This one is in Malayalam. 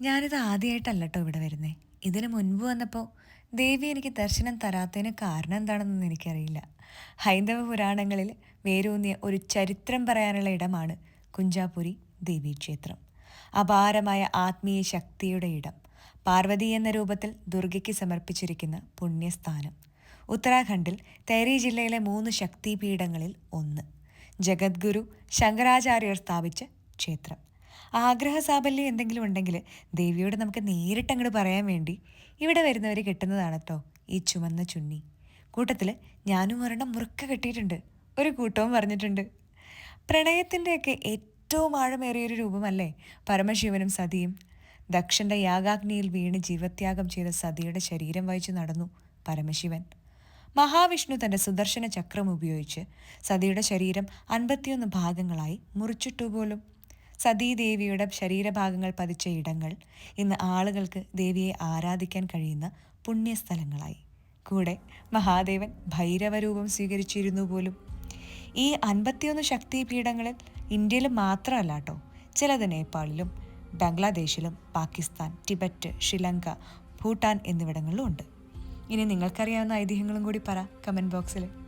ഞാനിത് ആദ്യമായിട്ടല്ല കേട്ടോ ഇവിടെ വരുന്നേ. ഇതിനു മുൻപ് വന്നപ്പോൾ ദേവി എനിക്ക് ദർശനം തരാത്തതിന് കാരണം എന്താണെന്നൊന്നും എനിക്കറിയില്ല. ഹൈന്ദവ പുരാണങ്ങളിൽ വേരൂന്നിയ ഒരു ചരിത്രം പറയാനുള്ള ഇടമാണ് കുഞ്ചാപുരി ദേവീക്ഷേത്രം അപാരമായ ആത്മീയ ശക്തിയുടെ ഇടം. പാർവതി എന്ന രൂപത്തിൽ ദുർഗയ്ക്ക് സമർപ്പിച്ചിരിക്കുന്ന പുണ്യസ്ഥാനം. ഉത്തരാഖണ്ഡിൽ തേരി ജില്ലയിലെ മൂന്ന് ശക്തിപീഠങ്ങളിൽ ഒന്ന്. ജഗദ്ഗുരു ശങ്കരാചാര്യർ സ്ഥാപിച്ച ക്ഷേത്രം. ആഗ്രഹ സാഫല്യം എന്തെങ്കിലും ഉണ്ടെങ്കിൽ ദേവിയോട് നമുക്ക് നേരിട്ട് അങ്ങോട്ട് പറയാൻ വേണ്ടി ഇവിടെ വരുന്നവർ കിട്ടുന്നതാണ് കേട്ടോ ഈ ചുമന്ന ചുണ്ണി. കൂട്ടത്തിൽ ഞാനും ഒരെണ്ണം മുറുക്ക കെട്ടിയിട്ടുണ്ട് ഒരു കൂട്ടവും പറഞ്ഞിട്ടുണ്ട്. പ്രണയത്തിന്റെയൊക്കെ ഏറ്റവും ആഴമേറിയൊരു രൂപമല്ലേ പരമശിവനും സതിയും? ദക്ഷന്റെ യാഗാഗ്നിയിൽ വീണ് ജീവത്യാഗം ചെയ്ത സതിയുടെ ശരീരം വഹിച്ചു നടന്നു പരമശിവൻ. മഹാവിഷ്ണു തന്റെ സുദർശന ചക്രം ഉപയോഗിച്ച് സതിയുടെ ശരീരം അൻപത്തിയൊന്ന് ഭാഗങ്ങളായി മുറിച്ചിട്ടു പോലും സതീദേവിയുടെ ശരീരഭാഗങ്ങൾ പതിച്ച ഇടങ്ങൾ. ഇന്ന് ആളുകൾക്ക് ദേവിയെ ആരാധിക്കാൻ കഴിയുന്ന പുണ്യസ്ഥലങ്ങളായി. കൂടെ മഹാദേവൻ ഭൈരവരൂപം സ്വീകരിച്ചിരുന്നു പോലും. ഈ അൻപത്തിയൊന്ന് ശക്തിപീഠങ്ങളിൽ ഇന്ത്യയിൽ മാത്രമല്ല കേട്ടോ ചിലത് നേപ്പാളിലും ബംഗ്ലാദേശിലും പാകിസ്ഥാൻ ടിബറ്റ് ശ്രീലങ്ക ഭൂട്ടാൻ എന്നിവിടങ്ങളിലും ഉണ്ട്. ഇനി നിങ്ങൾക്കറിയാവുന്ന ഐതിഹ്യങ്ങളും കൂടി പറ കമന്റ് ബോക്സിൽ.